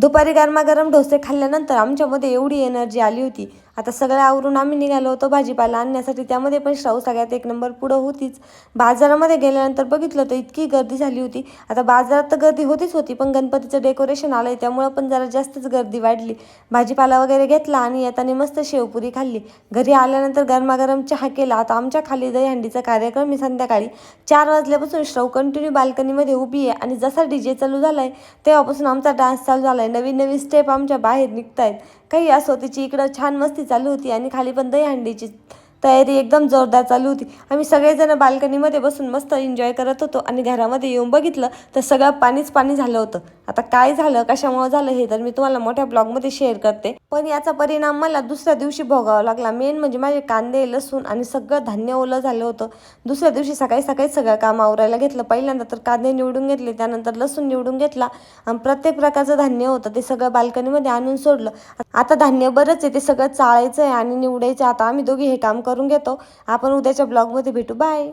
दुपारी गरमागरम डोसे खाल्ल्यानंतर आमच्यामध्ये एवढी एनर्जी आली होती. आता सगळं आवरून आम्ही निघालो होतो भाजीपाला आणण्यासाठी. त्यामध्ये पण श्राऊ सगळ्यात एक नंबर पुढं होतीच. बाजारामध्ये गेल्यानंतर बघितलं तर इतकी गर्दी झाली होती. आता बाजारात तर गर्दी होतीच होती पण गणपतीचं डेकोरेशन आलं आहे त्यामुळं पण जरा जास्तच गर्दी वाढली. भाजीपाला वगैरे घेतला आणि येताना मस्त शेवपुरी खाल्ली. घरी आल्यानंतर गरमागरम चहा केला. आता आमच्या खाली दहीहंडीचा कार्यक्रम मी संध्याकाळी. चार वाजल्यापासून श्रव कंटिन्यू बाल्कनीमध्ये उभी आहे आणि जसा डी जे चालू झाला आहे तेव्हापासून आमचा डान्स चालू झाला आहे नवीन नवीन स्टेप आमच्या बाहेर निघत आहेत काही असो तिची इकडं छान मस्ती चालू होती आणि खाली पण दहीहंडीची तयारी एकदम जोरदार चालू होती. आम्ही सगळेजण बाल्कनीमध्ये बसून मस्त एन्जॉय करत होतो आणि घरामध्ये येऊन बघितलं तर सगळं पाणीच पाणी झालं होतं. आता काय झालं कशामुळे झालं हे तर मी तुम्हाला मोठ्या ब्लॉगमध्ये शेअर करते. पण याचा परिणाम मला दुसऱ्या दिवशी भोगावा लागला. मेन म्हणजे माझे कांदे लसूण आणि सगळं धान्य ओलं झालं होतं. दुसऱ्या दिवशी सकाळी सकाळी सगळं काम आवरायला घेतलं. पहिल्यांदा तर कांदे निवडून घेतले त्यानंतर लसूण निवडून घेतला आणि प्रत्येक प्रकारचं धान्य होतं ते सगळं बाल्कनीमध्ये आणून सोडलं. आता धान्य बरंच आहे ते सगळं चाळायचं आहे आणि निवडायचं आता आम्ही दोघी हे काम करून घेतो. आपण उद्याच्या ब्लॉगमध्ये भेटू. बाय.